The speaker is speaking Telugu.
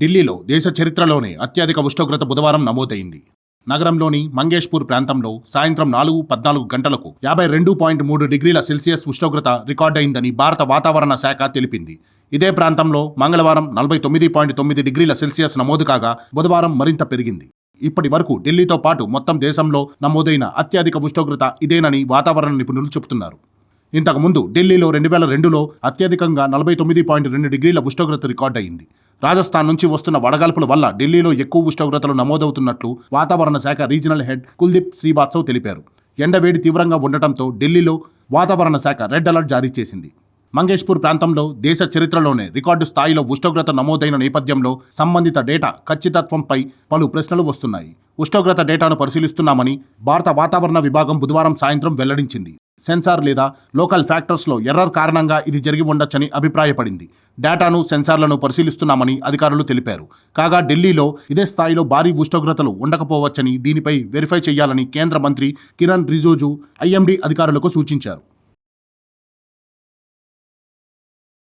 ఢిల్లీలో దేశ చరిత్రలోనే అత్యధిక ఉష్ణోగ్రత బుధవారం నమోదైంది. నగరంలోని మంగేష్పూర్ ప్రాంతంలో సాయంత్రం నాలుగు పద్నాలుగు గంటలకు యాభై రెండు పాయింట్ మూడు డిగ్రీల సెల్సియస్ ఉష్ణోగ్రత రికార్డైందని భారత వాతావరణ శాఖ తెలిపింది. ఇదే ప్రాంతంలో మంగళవారం నలభై తొమ్మిది పాయింట్ తొమ్మిది డిగ్రీల సెల్సియస్ నమోదు కాగా బుధవారం మరింత పెరిగింది. ఇప్పటి వరకు ఢిల్లీతో పాటు మొత్తం దేశంలో నమోదైన అత్యధిక ఉష్ణోగ్రత ఇదేనని వాతావరణ నిపుణులు చెబుతున్నారు. ఇంతకుముందు ఢిల్లీలో రెండు వేల రెండులో అత్యధికంగా నలభై తొమ్మిది పాయింట్ రెండు డిగ్రీల ఉష్ణోగ్రత రికార్డయింది. రాజస్థాన్ నుంచి వస్తున్న వడగాల్పుల వల్ల ఢిల్లీలో ఎక్కువ ఉష్ణోగ్రతలు నమోదవుతున్నట్లు వాతావరణ శాఖ రీజనల్ హెడ్ కుల్దీప్ శ్రీవాత్సవ్ తెలిపారు. ఎండవేడి తీవ్రంగా ఉండటంతో ఢిల్లీలో వాతావరణ శాఖ రెడ్ అలర్ట్ జారీ చేసింది. మంగేష్పూర్ ప్రాంతంలో దేశ చరిత్రలోనే రికార్డు స్థాయిలో ఉష్ణోగ్రత నమోదైన నేపథ్యంలో సంబంధిత డేటా ఖచ్చితత్వంపై పలు ప్రశ్నలు వస్తున్నాయి. ఉష్ణోగ్రత డేటాను పరిశీలిస్తున్నామని భారత వాతావరణ విభాగం బుధవారం సాయంత్రం వెల్లడించింది. సెన్సార్ లేదా లోకల్ ఫ్యాక్టర్స్లో ఎర్రర్ కారణంగా ఇది జరిగి ఉండొచ్చని అభిప్రాయపడింది. డేటాను సెన్సార్లను పరిశీలిస్తున్నామని అధికారులు తెలిపారు. కాగా ఢిల్లీలో ఇదే స్థాయిలో భారీ ఉష్ణోగ్రతలు ఉండకపోవచ్చని దీనిపై వెరిఫై చేయాలని కేంద్ర మంత్రి కిరణ్ రిజోజు ఐఎండీ అధికారులకు సూచించారు.